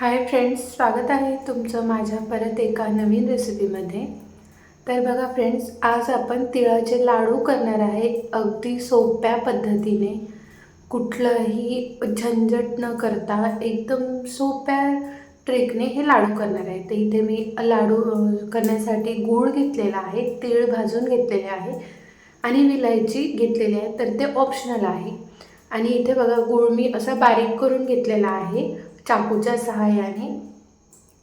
Hi friends स्वागत आहे तुमचं माझ्या परत एका नवीन रेसिपीमध्ये. तर बघा फ्रेंड्स आज आपण तिळाचे लाडू करणार आहे अगदी सोप्या पद्धतीने. कुठलंही झंझट न करता एकदम सोप्या ट्रेकने हे लाडू करणार आहे. तर इथे मी लाडू करण्यासाठी गूळ घेतलेला आहे तीळ भाजून घेतलेले आहे आणि विलायची घेतलेली आहे तर ते ऑप्शनल आहे. आणि इथे बघा गूळ मी असा बारीक करून घेतलेला आहे. चाकूच्या सहाय्याने.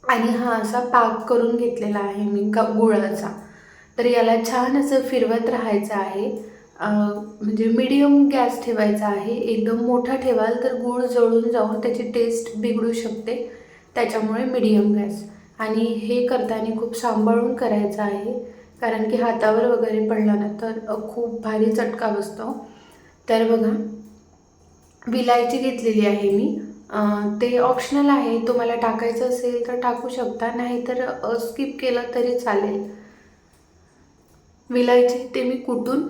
आणि हा असा पाक करून घेतलेला आहे मी ग गुळाचा. तर याला छान असं फिरवत राहायचं आहे. म्हणजे मीडियम गॅस ठेवायचा आहे. एकदम मोठा ठेवाल तर गूळ जळून जाऊन त्याची टेस्ट बिघडू शकते. त्याच्यामुळे मिडियम गॅस आणि हे करताना खूप सांभाळून करायचं आहे. कारण की हातावर वगैरे पडला ना तर खूप भारी चटका बसतो. तर बघा विलायची घेतलेली आहे मी. ते ऑप्शनल आहे. तुम्हाला टाकायचं असेल तर टाकू शकता. नाही तर स्किप केलं तरी चालेल. विलायची ते मी कुटून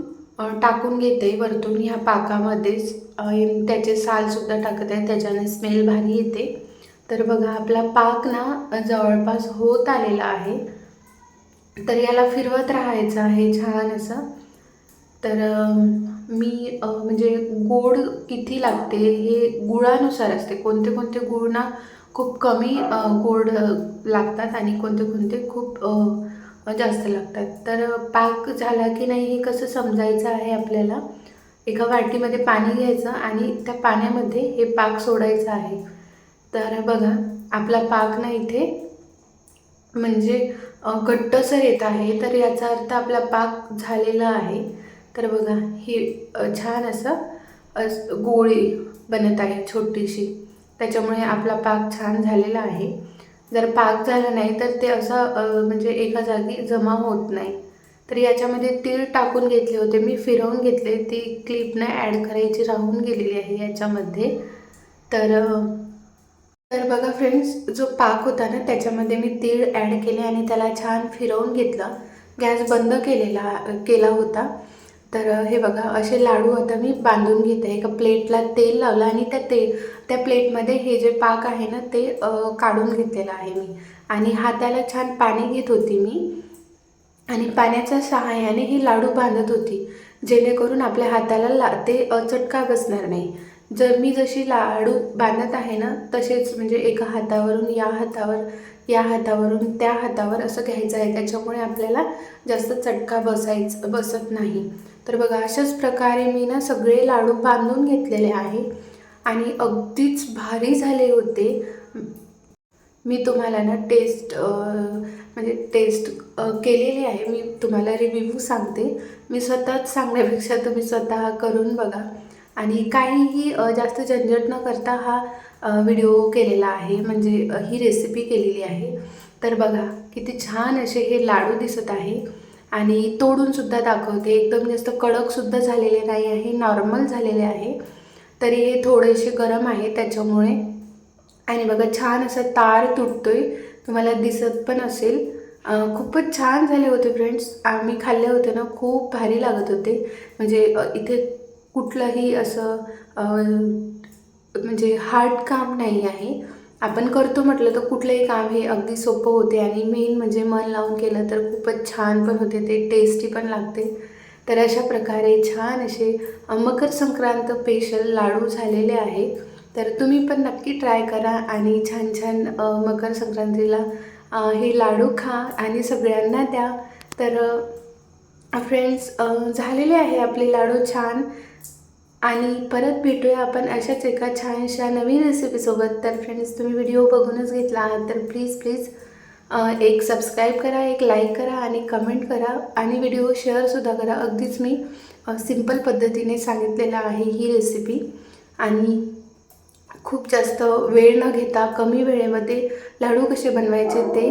टाकून घेते वरतून ह्या पाकामध्येच. त्याचे सालसुद्धा टाकत आहे. त्याच्याने स्मेल भारी येते. तर बघा आपला पाक ना जवळपास होत आलेला आहे. तर याला फिरवत राहायचं आहे छान असं. तर मी म्हणजे गोड किती लागते हे गुळानुसार असते. कोणते कोणते गुळ ना खूप कमी गोड लागतात आणि कोणते कोणते खूप जास्त लागतात. तर पाक झाला की नाही हे कसं समजायचं आहे आपल्याला? एका वाटीमध्ये पाणी घ्यायचं आणि त्या पाण्यामध्ये हे पाक सोडायचं आहे. तर बघा आपला पाक ना इथे म्हणजे घट्टसर येत आहे. तर याचा अर्थ आपला पाक झालेला आहे. तर बघा ही छान असं गोळी बनत आहे छोटीशी. त्याच्यामुळे आपला पाक छान झालेला आहे. जर पाक झाला नाही तर ते असं म्हणजे एका जागी जमा होत नाही. तर याच्यामध्ये तीळ टाकून घेतले होते. मी फिरवून घेतले. ती क्लिप नाही ॲड करायची राहून गेलेली आहे याच्यामध्ये. तर तर बघा फ्रेंड्स जो पाक होता ना त्याच्यामध्ये मी तीळ ॲड केले आणि त्याला छान फिरवून घेतलं. गॅस बंद केलेला केला होता. तर हे बघा असे लाडू आता मी बांधून घेते. एका प्लेटला तेल लावलं आणि त्या ते त्या प्लेटमध्ये हे जे पाक आहे ना ते काढून घेतलेलं आहे मी. आणि हाताला छान पाणी घेत होती मी. आणि पाण्याच्या सहाय्याने ही लाडू बांधत होती जेणेकरून आपल्या हाताला ला ते चटका बसणार नाही. जर मी जशी लाडू बांधत आहे ना तसेच म्हणजे एका हातावरून या हातावर या हातावरून त्या हातावर असं घ्यायचं आहे. त्याच्यामुळे आपल्याला जास्त चटका बसायच बसत नाही. तर बघा अशाच प्रकारे मी ना सगळे लाडू बांधून घेतलेले आहे. आणि अगदीच भारी झाले होते. मी तुम्हाला ना टेस्ट म्हणजे टेस्ट केलेली आहे. मी तुम्हाला रिव्ह्यू सांगते. मी स्वतःच सांगण्यापेक्षा तुम्ही स्वतः करून बघा. आणि काहीही जास्त झंझट न करता हा व्हिडिओ केलेला आहे. म्हणजे ही रेसिपी केलेली आहे. तर बघा किती छान असे हे लाडू दिसत आहे. आणि तोडूनसुद्धा दाखवते. एकदम जास्त कडकसुद्धा झालेले नाही आहे. नॉर्मल झालेले आहे. तरी हे थोडेसे गरम आहे त्याच्यामुळे. आणि बघा छान असं तार तुटतोय. तुम्हाला दिसत पण असेल. खूपच छान झाले होते फ्रेंड्स आम्ही खाल्ले होते ना खूप भारी लागत होते. म्हणजे इथे कुठलंही असं म्हणजे हार्ड काम नाही आहे. आपण करतो म्हटलं तर कुठलंही काम हे अगदी सोपं होते आणि मेन म्हणजे मन लावून केलं तर खूपच छान पण होते ते टेस्टी पण लागते. तर अशा प्रकारे छान असे मकर संक्रांत स्पेशल लाडू झालेले आहे तर तुम्ही पण नक्की ट्राय करा आणि छान छान मकर संक्रांतीला हे लाडू खा आणि सगळ्यांना द्या. तर फ्रेंड्स झालेले आहे आपले लाडू छान. आणि परत भेटूया आपण अशाच एका छानशा नवीन रेसिपीसोबत तर फ्रेंड्स तुम्ही व्हिडिओ बघूनच घेतला आहात तर प्लीज प्लीज एक सबस्क्राईब करा एक लाईक करा आणि कमेंट करा आणि व्हिडिओ शेअरसुद्धा करा. अगदीच मी सिंपल पद्धतीने सांगितलेलं आहे ही रेसिपी आणि खूप जास्त वेळ न घेता कमी वेळेमध्ये लाडू कसे बनवायचे ते